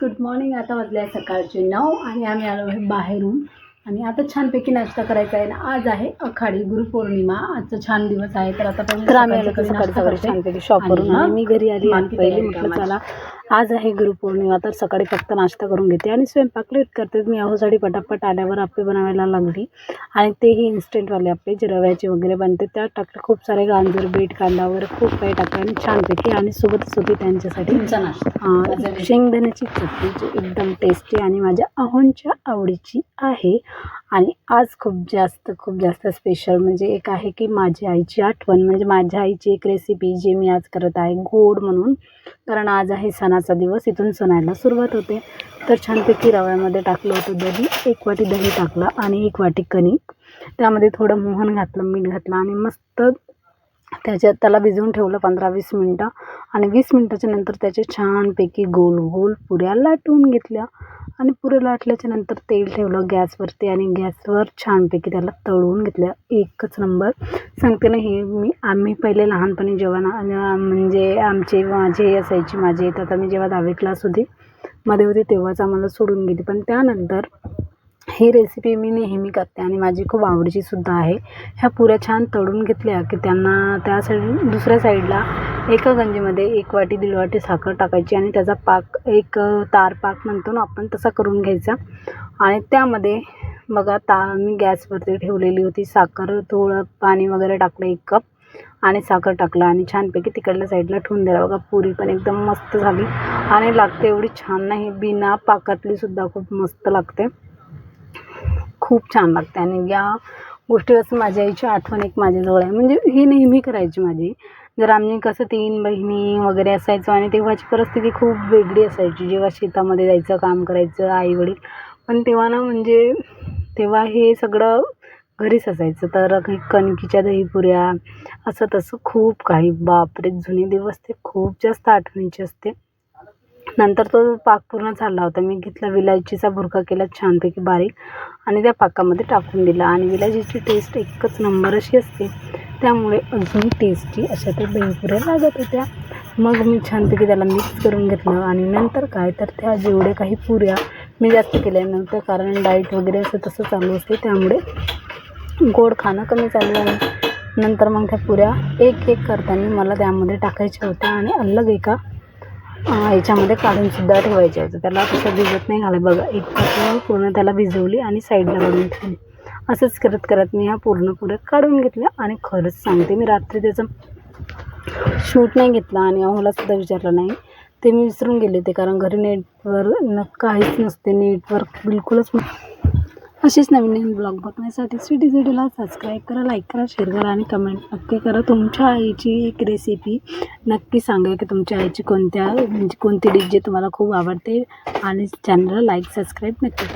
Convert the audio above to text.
Good morning आता वाजले आहे सकाळचे नऊ आणि आम्ही आलो आहे बाहेरून. आणि आता छानपैकी नाश्ता करायचा आहे. ना आज आहे आखाडी गुरुपौर्णिमा. आजचा छान दिवस आहे. तर आता तर आम्ही आलो सकाळी. छानपैकी शॉपवरून मी घरी आली आणि पहिली म्हटलं. चला आज आहे गुरुपौर्णिमा तर सकाळी फक्त नाश्ता करून घेते आणि स्वयंपाक लेट करते. मी अहोसाठी पटापट आल्यावर आप्पे बनवायला लागली आणि तेही इन्स्टंटवाले आप्पे जे रव्याचे वगैरे बनते त्यात टाकले खूप सारे गांजर बीट कांदा वगैरे खूप काही टाकलं आणि छानपैकी आणि सोबतच होती त्यांच्यासाठी. शेंगदाण्याची चटणी जी एकदम टेस्टी आणि माझ्या अहोंच्या आवडीची आहे. आणि आज खूप जास्त खूप जास्त स्पेशल म्हणजे एक आहे की माझ्या आईची आठवण. म्हणजे माझ्या आईची एक रेसिपी जी मी आज करत आहे गोड म्हणून. कारण आज आहे सणाचा दिवस इथून सणायला सुरुवात होते. तर छानपैकी रव्यामध्ये टाकलं होतं दही एक वाटी दही टाकलं आणि एक वाटी कणिक. त्यामध्ये थोडं मोहन घातलं मीठ घातलं आणि मस्त त्याच्यात त्याला भिजवून ठेवलं पंधरा वीस मिनटं. आणि वीस मिनटाच्या नंतर त्याचे छानपैकी गोल गोल पुऱ्या लाटून घेतल्या. आणि पुऱ्या लाटल्याच्या नंतर तेल ठेवलं गॅसवरती आणि गॅसवर छानपैकी त्याला तळून घेतल्या. एकच नंबर. सांगते ना हे मी आम्ही पहिले लहानपणी जेव्हा ना म्हणजे आमचे माझे असायची माझे तर आता मी जेव्हा दहावी क्लास होती मध्ये होती तेव्हाच आम्हाला सोडून गेली. पण त्यानंतर ही रेसिपी मी नेहमी करते आणि माझी खूप आवडीचीसुद्धा आहे. ह्या पुऱ्या छान तळून घेतल्या की त्यांना त्या साईड दुसऱ्या साईडला एका गंजीमध्ये एक वाटी दीड वाटी साखर टाकायची आणि त्याचा पाक एक तार पाक म्हणतो ना आपण तसा करून घ्यायचा. आणि त्यामध्ये बघा ता मी गॅसवरती ठेवलेली होती. साखर थोडं पाणी वगैरे टाकलं एक कप. आणि साखर टाकलं आणि छानपैकी तिकडल्या साईडला ठेवून द्यायला बघा पुरी पण एकदम मस्त झाली. आणि लागते एवढी छान नाही बिना पाकातलीसुद्धा खूप मस्त लागते. खूप छान लागते आणि या गोष्टीपासून माझ्या आईची आठवण एक माझ्याजवळ आहे. म्हणजे ही नेहमी करायची माझी. जर आम्ही कसं तीन बहिणी वगैरे असायचो आणि तेव्हाची परिस्थिती खूप वेगळी असायची. जेव्हा शेतामध्ये जायचं काम करायचं आई वडील पण तेव्हा ना म्हणजे तेव्हा हे सगळं घरीच असायचं. तर काही कणकीच्या दहीपुऱ्या असं तसं खूप काही. बापरे! जुने दिवस ते खूप जास्त आठवणीचे असते. नंतर तो पाक पूर्ण झाला होता. मी घेतला विलायचीचा भुरका केला छानपैकी बारीक. आणि त्या पाकामध्ये टाकून दिला. आणि विलायचीची टेस्ट एकच नंबर अशी असते. त्यामुळे अजून टेस्टी अशा त्या दहीपुऱ्या लागत होत्या. मग मी छानपैकी त्याला मिक्स करून घेतलं. आणि नंतर काय? तर त्या जेवढे काही पुऱ्या मी जास्त केल्या नव्हत्या. कारण डाईट वगैरे असं तसं चालू असते. त्यामुळे गोड खाणं कमी चालू आहे नंतर मग त्या पुऱ्या एक एक करताना मला त्यामध्ये टाकायच्या होत्या. आणि अलग एका अं, याच्यामध्ये काढूनसुद्धा ठेवायचे होते. त्याला तसं भिजत नाही घालाय बघा एक पूर्ण त्याला भिजवली आणि साईडला काढून ठेवली. असंच करत करत मी ह्या पूर्ण पुऱ्या काढून घेतल्या आणि खरंच सांगते मी रात्री त्याचं शूट नाही घेतला आणि अहोलासुद्धा विचारलं नाही. ते मी विसरून गेले होते कारण घरी नेटवर न काहीच नसते. नेटवर्क बिलकुलच असेच अशीच नवीन नवीन ब्लॉग बघण्यासाठी स्वीटी व्हिडिओला सबस्क्राईब करा लाईक करा शेअर करा आणि कमेंट नक्की करा. तुमच्या आईची एक रेसिपी नक्की सांगा की तुमच्या आईची कोणत्या म्हणजे कोणती डिश जे तुम्हाला खूप आवडते. आणि चॅनलला लाईक सबस्क्राईब नक्की